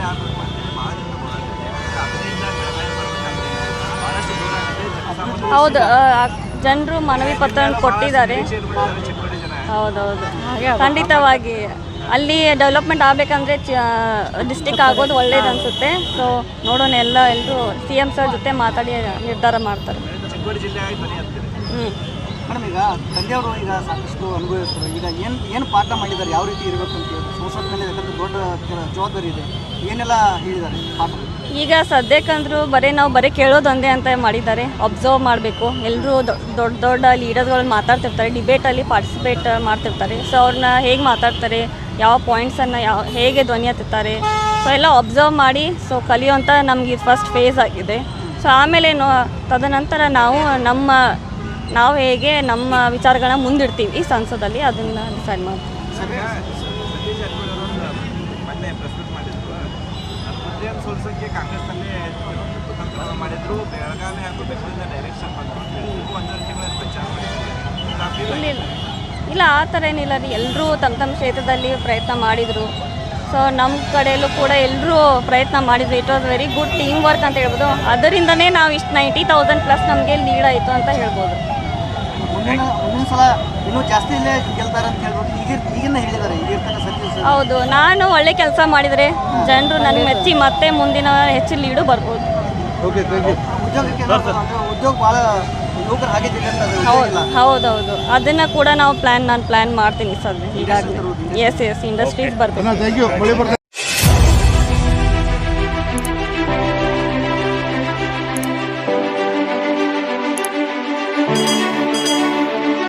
ಜಿಲ್ಲೆ ಆಗಬೇಕು ಅಂತೇಳಿ ಭಾಳ ಜನ ಹೋರಾಡ್ತಿದೆ ಅದರಿಂದ ಭಾಳಷ್ಟು ದೂರ ಆಗುತ್ತೆ ಹೌದು ಜನರು ಮನವಿ ಪತ್ರ ಕೊಟ್ಟಿದ್ದಾರೆ. ಹೌದೌದು. ಖಂಡಿತವಾಗಿ. ಅಲ್ಲಿ ಡೆವಲಪ್ಮೆಂಟ್ ಆಗಬೇಕಂದ್ರೆ ಡಿಸ್ಟಿಕ್ ಆಗೋದು ಒಳ್ಳೇದು ಅನಿಸುತ್ತೆ. ಸೊ ನೋಡೋಣ ಎಲ್ಲ ಎಲ್ಲರೂ ಸಿ ಎಂ ಸರ್ ಜೊತೆ ಮಾತಾಡಿ ನಿರ್ಧಾರ ಮಾಡ್ತಾರೆ. ಹ್ಞೂ ಮೇಡಮ್ ಈಗ ತಂದೆಯವರು ಈಗ ಸಾಕಷ್ಟು ಅನುಭವಿಸ್ತಾರೆ. ಈಗ ಏನು ಏನು ಪಾಠ ಮಾಡಿದ್ದಾರೆ? ಯಾವ ರೀತಿ ಇರಬೇಕು ಅಂತ ಹೇಳಿ. ಸಂಸತ್ ಮೇಲೆ ಯಾಕಂದ್ರೆ ದೊಡ್ಡ ಜವಾಬ್ದಾರಿ ಇದೆ. ಏನೆಲ್ಲ ಹೇಳಿದ್ದಾರೆ? ಪಾಠ ಈಗ ಸದ್ಯಕ್ಕಂದ್ರೂ ಬರೀ ನಾವು ಬರೀ ಕೇಳೋದೊಂದೇ ಅಂತ ಮಾಡಿದ್ದಾರೆ. ಅಬ್ಸರ್ವ್ ಮಾಡಬೇಕು. ಎಲ್ಲರೂ ದೊಡ್ಡ ದೊಡ್ಡ ಲೀಡರ್ಗಳು ಮಾತಾಡ್ತಿರ್ತಾರೆ ಡಿಬೇಟಲ್ಲಿ ಪಾರ್ಟಿಸಿಪೇಟ್ ಮಾಡ್ತಿರ್ತಾರೆ. ಸೊ ಅವ್ರನ್ನ ಹೇಗೆ ಮಾತಾಡ್ತಾರೆ ಯಾವ ಪಾಯಿಂಟ್ಸನ್ನು ಯಾವ ಹೇಗೆ ಧ್ವನಿ ಹತ್ತಿರ್ತಾರೆ ಸೊ ಎಲ್ಲ ಅಬ್ಸರ್ವ್ ಮಾಡಿ ಸೊ ಕಲಿಯುವಂಥ ನಮಗೆ ಫಸ್ಟ್ ಫೇಸ್ ಆಗಿದೆ. ಸೊ ಆಮೇಲೆ ನೋ ತದನಂತರ ನಾವು ನಮ್ಮ ನಾವು ಹೇಗೆ ನಮ್ಮ ವಿಚಾರಗಳನ್ನ ಮುಂದಿಡ್ತೀವಿ ಈ ಸಂಸದಲ್ಲಿ ಅದನ್ನು ಡಿಸೈಡ್ ಮಾಡ್ತೀವಿ ಮೊನ್ನೆ ಪ್ರಸ್ತುತ ಮಾಡಿದ್ರು. ಹುದ್ದೆಯನ್ನು ಸೋಲ್ಸೋಕ್ಕೆ ಕಾಂಗ್ರೆಸ್ನಲ್ಲೇ ಕುತಂತ್ರ ಮಾಡಿದ್ರು. ಬೆಳಗಾವಿ ಹಾಗೂ ಬೆಂಗಳೂರಿನ ಡೈರೆಕ್ಷನ್ ಬಂದರು ಒಂದೂವರೆ ತಿಂಗಳಲ್ಲಿ ಪ್ರಚಾರ ಮಾಡಿದ್ರು ಇಲ್ಲ ಇಲ್ಲ. ಇಲ್ಲ ಆ ಥರ ಏನಿಲ್ಲ ರೀ. ಎಲ್ಲರೂ ತಮ್ಮ ತಮ್ಮ ಕ್ಷೇತ್ರದಲ್ಲಿ ಪ್ರಯತ್ನ ಮಾಡಿದರು. ಸೊ ನಮ್ಮ ಕಡೆಯಲ್ಲೂ ಕೂಡ ಎಲ್ಲರೂ ಪ್ರಯತ್ನ ಮಾಡಿದ್ರು. It was very good team work ಅಂತ ಹೇಳ್ಬೋದು. ಅದರಿಂದನೇ ನಾವು ಇಷ್ಟು ನೈಂಟಿ ತೌಸಂಡ್ ಪ್ಲಸ್ ನಮಗೆ ಲೀಡ್ ಆಯಿತು ಅಂತ ಹೇಳ್ಬೋದು ಮುಂದಿನ ಮುಂದಿನ ಸಲ ಇನ್ನೂ ಜಾಸ್ತಿ ಇಲ್ಲೇ ಗೆಲ್ತಾರೆ ಅಂತ ಹೇಳ್ಬಿಟ್ಟು ಈಗ ಈಗಿನ ಹೇಳಿದ್ದಾರೆ ಈಗ ಇರ್ತಕ್ಕ ಸತೀಶ್ ಸರ್ ಹೌದು ನಾನು ಒಳ್ಳೆ ಕೆಲಸ ಮಾಡಿದರೆ ಜನರು ನನಗೆ ಮೆಚ್ಚಿ ಮತ್ತೆ ಮುಂದಿನ ಹೆಚ್ಚು ಲೀಡು ಬರ್ಬೋದು. ಹೌದೌದು. ಅದನ್ನು ಕೂಡ ನಾವು ಪ್ಲ್ಯಾನ್ ನಾನು ಪ್ಲ್ಯಾನ್ ಮಾಡ್ತೀನಿ ಸರ್. ಈಗಾಗಲೇ ಎಸ್ ಎಸ್ ಇಂಡಸ್ಟ್ರೀಸ್ ಬರಬೇಕು.